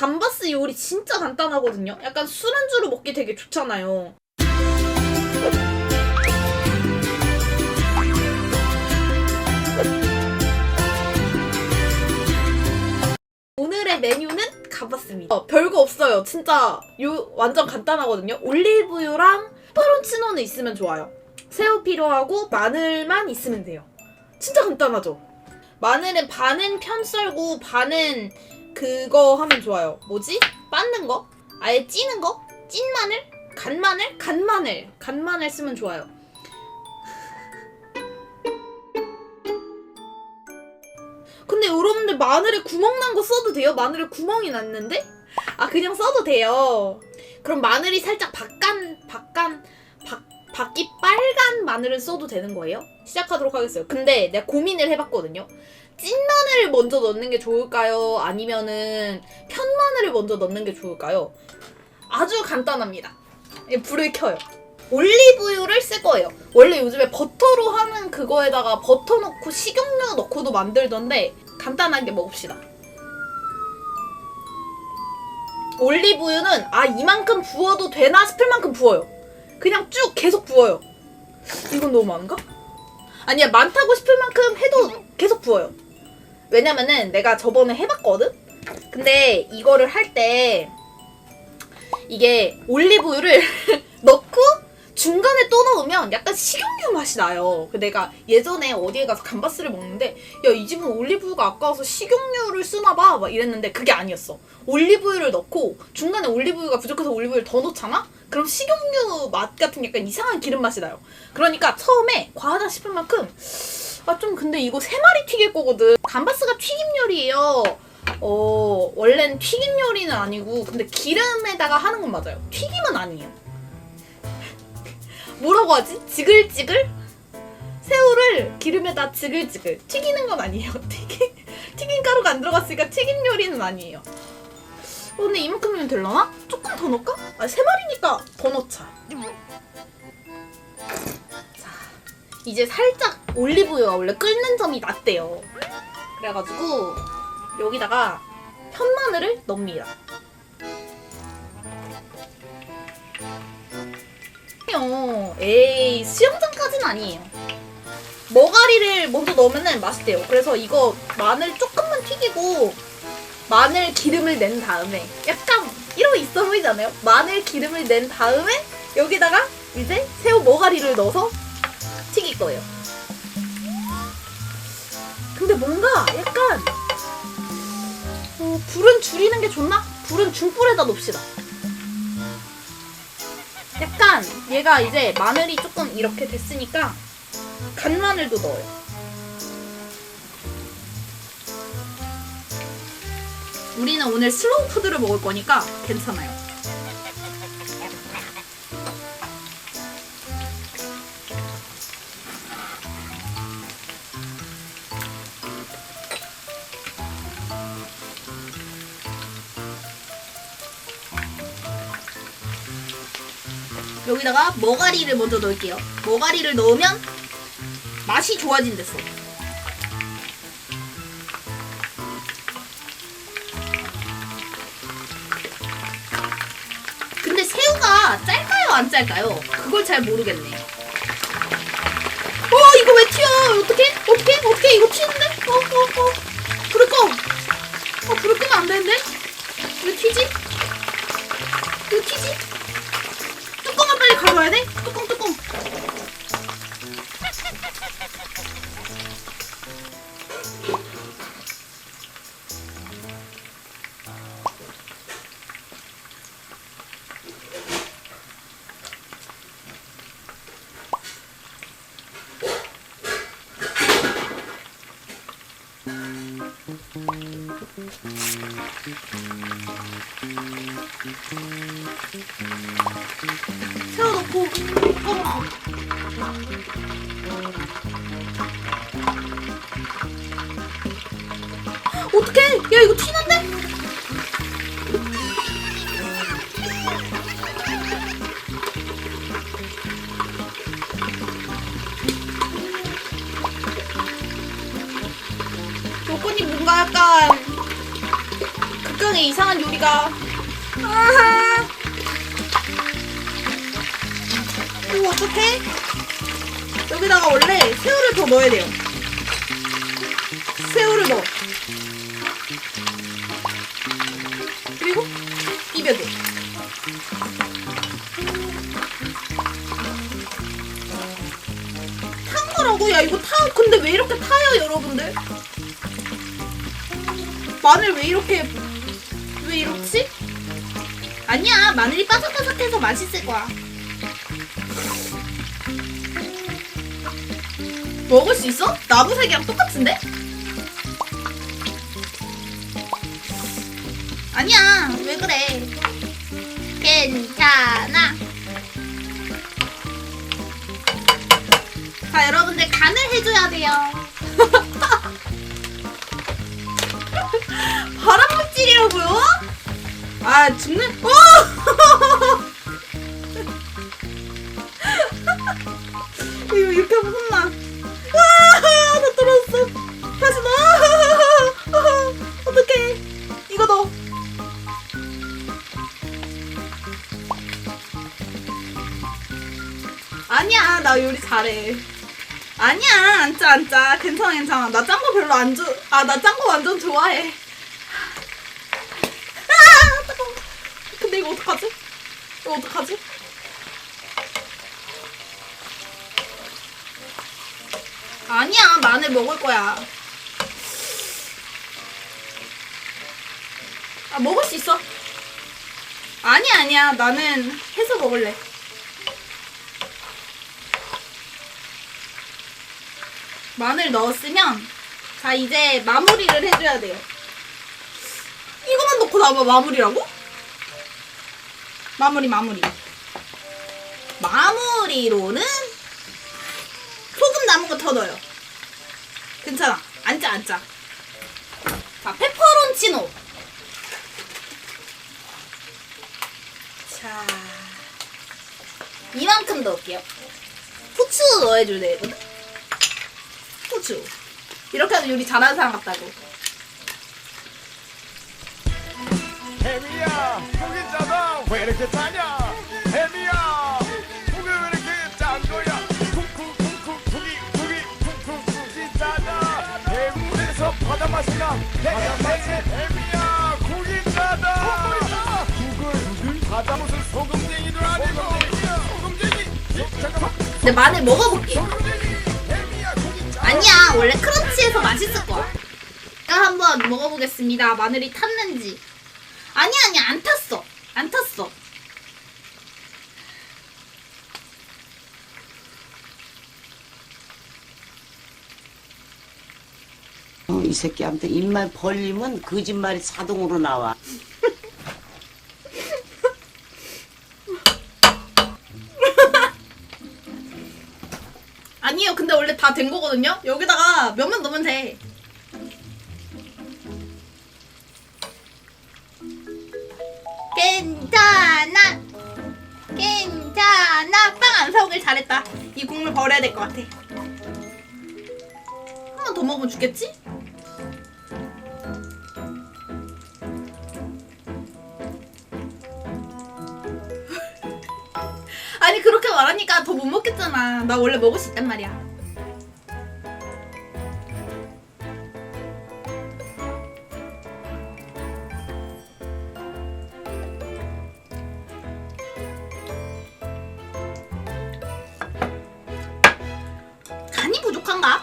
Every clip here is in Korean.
감바스 요리 진짜 간단하거든요. 약간 술안주로 먹기 되게 좋잖아요. 오늘의 메뉴는 가봤습니다. 어, 별거 없어요. 진짜 요 완전 간단하거든요. 올리브유랑 페퍼론치노는 있으면 좋아요. 새우 필요하고 마늘만 있으면 돼요. 진짜 간단하죠. 마늘은 반은 편 썰고 반은 그거 하면 좋아요. 뭐지? 빻는 거? 아예 찌는 거? 찐 마늘? 간 마늘? 간 마늘. 간 마늘 쓰면 좋아요. 근데 여러분들 마늘에 구멍 난 거 써도 돼요? 마늘에 구멍이 났는데? 아 그냥 써도 돼요. 그럼 마늘이 살짝 바깐 바깐 바, 바퀴 빨간 마늘을 써도 되는 거예요? 시작하도록 하겠어요. 근데 내가 고민을 해봤거든요. 찐 마늘을 먼저 넣는 게 좋을까요? 아니면은 편 마늘을 먼저 넣는 게 좋을까요? 아주 간단합니다. 예, 불을 켜요. 올리브유를 쓸 거예요. 원래 요즘에 버터로 하는 그거에다가 버터 넣고 식용유 넣고도 만들던데 간단하게 먹읍시다. 올리브유는 아 이만큼 부어도 되나 싶을 만큼 부어요. 그냥 쭉 계속 부어요. 이건 너무 많은가? 아니야 많다고 싶을 만큼 해도 계속 부어요. 왜냐면은 내가 저번에 해봤거든? 근데 이거를 할 때 이게 올리브유를 넣고 중간에 또 넣으면 약간 식용유 맛이 나요. 그 내가 예전에 어디에 가서 감바스를 먹는데 야 이 집은 올리브유가 아까워서 식용유를 쓰나 봐. 막 이랬는데 그게 아니었어. 올리브유를 넣고 중간에 올리브유가 부족해서 올리브유를 더 넣잖아? 그럼 식용유 맛 같은 약간 이상한 기름 맛이 나요. 그러니까 처음에 과하다 싶을 만큼 아 좀 근데 이거 세 마리 튀길 거거든. 감바스가 튀김 요리예요. 어 원래는 튀김 요리는 아니고 근데 기름에다가 하는 건 맞아요. 튀김은 아니에요. 뭐라고 하지? 지글지글? 새우를 기름에다 지글지글 튀기는 건 아니에요. 튀김 튀김 가루가 안 들어갔으니까 튀김 요리는 아니에요. 어, 근데 이만큼이면 될라나? 조금 더 넣을까? 아, 세 마리니까 더 넣자. 자, 이제 살짝 올리브유가 원래 끓는 점이 낮대요. 그래가지고 여기다가 편마늘을 넣습니다. 에이, 수영장까지는 아니에요. 머가리를 먼저 넣으면 맛있대요. 그래서 이거 마늘 조금만 튀기고 마늘 기름을 낸 다음에 약간 이러고 있어 보이잖아요? 마늘 기름을 낸 다음에 여기다가 이제 새우 머가리를 넣어서 거예요. 근데 뭔가 약간 어, 불은 줄이는 게 좋나? 불은 중불에다 놓읍시다. 약간 얘가 이제 마늘이 조금 이렇게 됐으니까 간마늘도 넣어요. 우리는 오늘 슬로우 푸드를 먹을 거니까 괜찮아요. 여기다가 머가리를 먼저 넣을게요. 머가리를 넣으면 맛이 좋아진댔어. 근데 새우가 짤까요 안 짤까요? 그걸 잘 모르겠네. 어 이거 왜 튀어? 어떻게? 어떻게? 어떻게 이거 튀는데? 어 어 어. 불을 꺼. 어 불을 끄면 안 되는데? 왜 튀지? 왜 튀지? 가져와야 돼? 뚜껑 뚜껑. 어떡해? 야 이거 튀는데? 요건이 뭔가 약간 극강의 이상한 요리가. 아하. 이거 어떡해? 여기다가 원래 새우를 더 넣어야 돼요. 새우를 넣어. 탄 거라고? 야 이거 타 근데 왜 이렇게 타요 여러분들? 마늘 왜 이렇게 왜 이렇지? 아니야 마늘이 바삭바삭해서 맛있을 거야 먹을 수 있어? 나무색이랑 똑같은데? 아니야 왜 그래 괜찮아 자 여러분들 간을 해줘야 돼요 바람물질이라고요? 아 죽는 어! 아니야 나 요리 잘해. 아니야 안짜 안짜 괜찮아 괜찮아. 나 짠 거 별로 안 좋아 아나 짠 거 완전 좋아해. 아 뜨거워. 근데 이거 어떡하지? 이거 어떡하지? 아니야 마늘 먹을 거야. 아 먹을 수 있어. 아니야 아니야. 나는 해서 먹을래 마늘 넣었으면 자 이제 마무리를 해줘야 돼요. 이거만 넣고 나면 마무리라고? 마무리 마무리. 마무리로는 소금 남은 거 더 넣어요. 괜찮아. 앉자 앉자 자 페퍼론치노. 자 이만큼 넣을게요. 후추 넣어줘야 되거든 후추. 이렇게 하면 요리 잘하는 사람 같다고. 혜미야 고기 짜다. 왜 이렇게 짜냐? 혜미야 고기 왜 이렇게 짠 거야? 쿵쿵 쿵쿵 고기 고기 쿵쿵 고기 짜다. 해물에서 바다 맛이 나 바다 맛이 혜미야 고기 짜다. 국을 바다 무슨 소금쟁이도 아니고. 소금쟁이 잠깐만 근데 마늘 먹어볼게. 소금쟁이 아니야. 원래 크런치해서 맛있을 거야. 제가 한번 먹어보겠습니다. 마늘이 탔는지. 아니야 아니야 안 탔어. 안 탔어 어, 이 새끼한테 입만 벌리면 거짓말이 자동으로 나와. 아니에요. 근데 원래 다 된 거거든요. 여기다가 면만 넣으면 돼. 괜찮아. 괜찮아. 빵 안 사오길 잘했다. 이 국물 버려야 될 것 같아. 한 번 더 먹으면 죽겠지? 아니 그렇게 말하니까 더 못 먹겠잖아 나 원래 먹을 수 있단 말이야 간이 부족한가?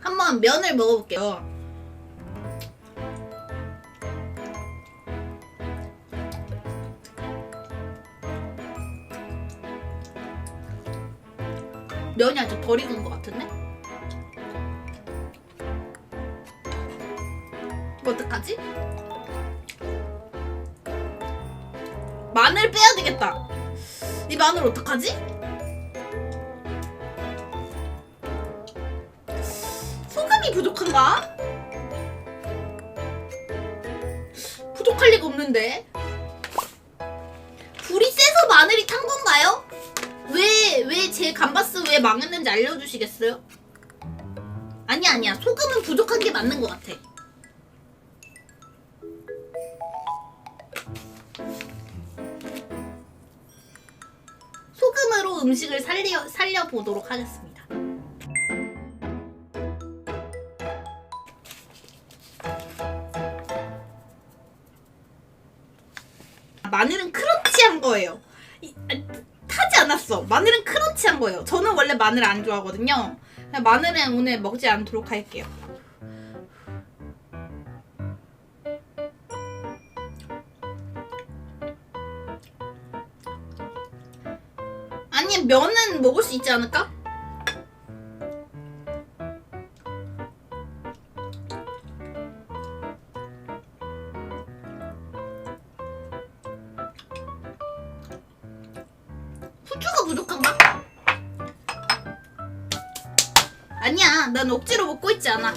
한번 면을 먹어볼게요. 면이 아주 덜 익은 것 같은데? 어떡하지? 마늘 빼야 되겠다. 이 마늘 어떡하지? 소금이 부족한가? 부족할 리가 없는데. 불이 세서 마늘이 탄 건가요? 왜 왜 제 감바스 왜 망했는지 알려주시겠어요? 아니야 아니야 소금은 부족한 게 맞는 것 같아. 소금으로 음식을 살려 살려 보도록 하겠습니다. 않았어. 마늘은 크런치한 거예요. 저는 원래 마늘 안 좋아하거든요. 마늘은 오늘 먹지 않도록 할게요. 아니 면은 먹을 수 있지 않을까? 아니야, 난 억지로 먹고 있지 않아.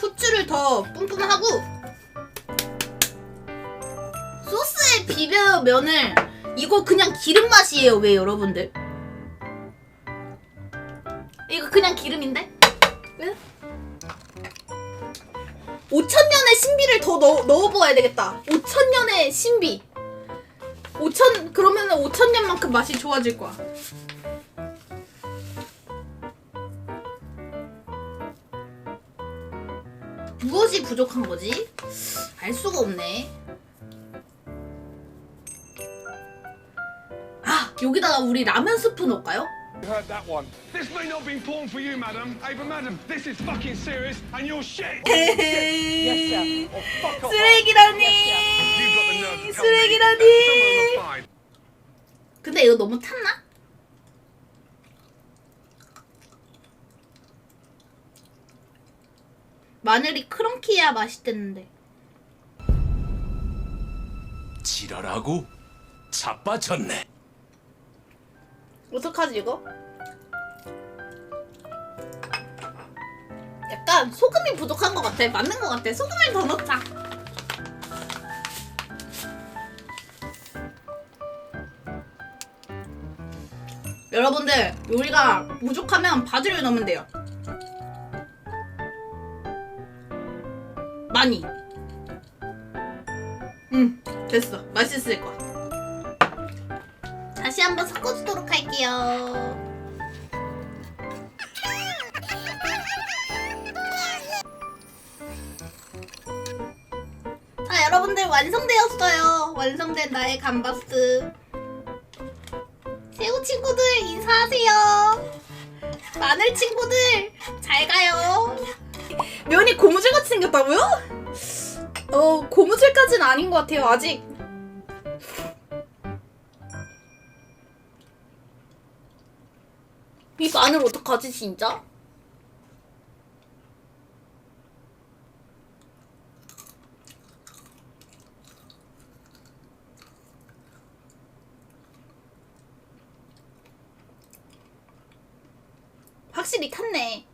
후추를 더 뿜뿜하고 소스에 비벼 면을 이거 그냥 기름 맛이에요, 왜 여러분들? 이거 그냥 기름인데? 왜? 5천년의 신비를 더 넣어, 넣어보아야 되겠다. 5천년의 신비. 5천 그러면은 5천 년만큼 맛이 좋아질 거야. 무엇이 부족한 거지? 알 수가 없네. 아 여기다가 우리 라면 스프 넣을까요? You heard that one. This may not be porn for you, madam. Hey, but madam, this is fucking serious, and you're shit. Yes, sir. Or fuck off. 쓰레기라니. You've got the nerve to tell me that someone 쓰레기라니. applied 근데 이거 너무 탔나? 마늘이 크런키해야 맛있댔는데. 지랄하고 자빠졌네. 어떡하지 이거? 약간 소금이 부족한 것 같아. 맞는 것 같아. 소금을 더 넣자. 여러분들 요리가 부족하면 바지를 넣으면 돼요. 많이. 응, 됐어. 맛있을 거야. 다시 한번 섞어주도록 할게요. 자, 여러분들 완성되었어요. 완성된 나의 감바스. 새우 친구들 인사하세요. 마늘 친구들 잘 가요. 면이 고무줄같이 생겼다고요? 어, 고무줄까지는 아닌 것 같아요. 아직 이 마늘 어떡하지 진짜? 확실히 탔네.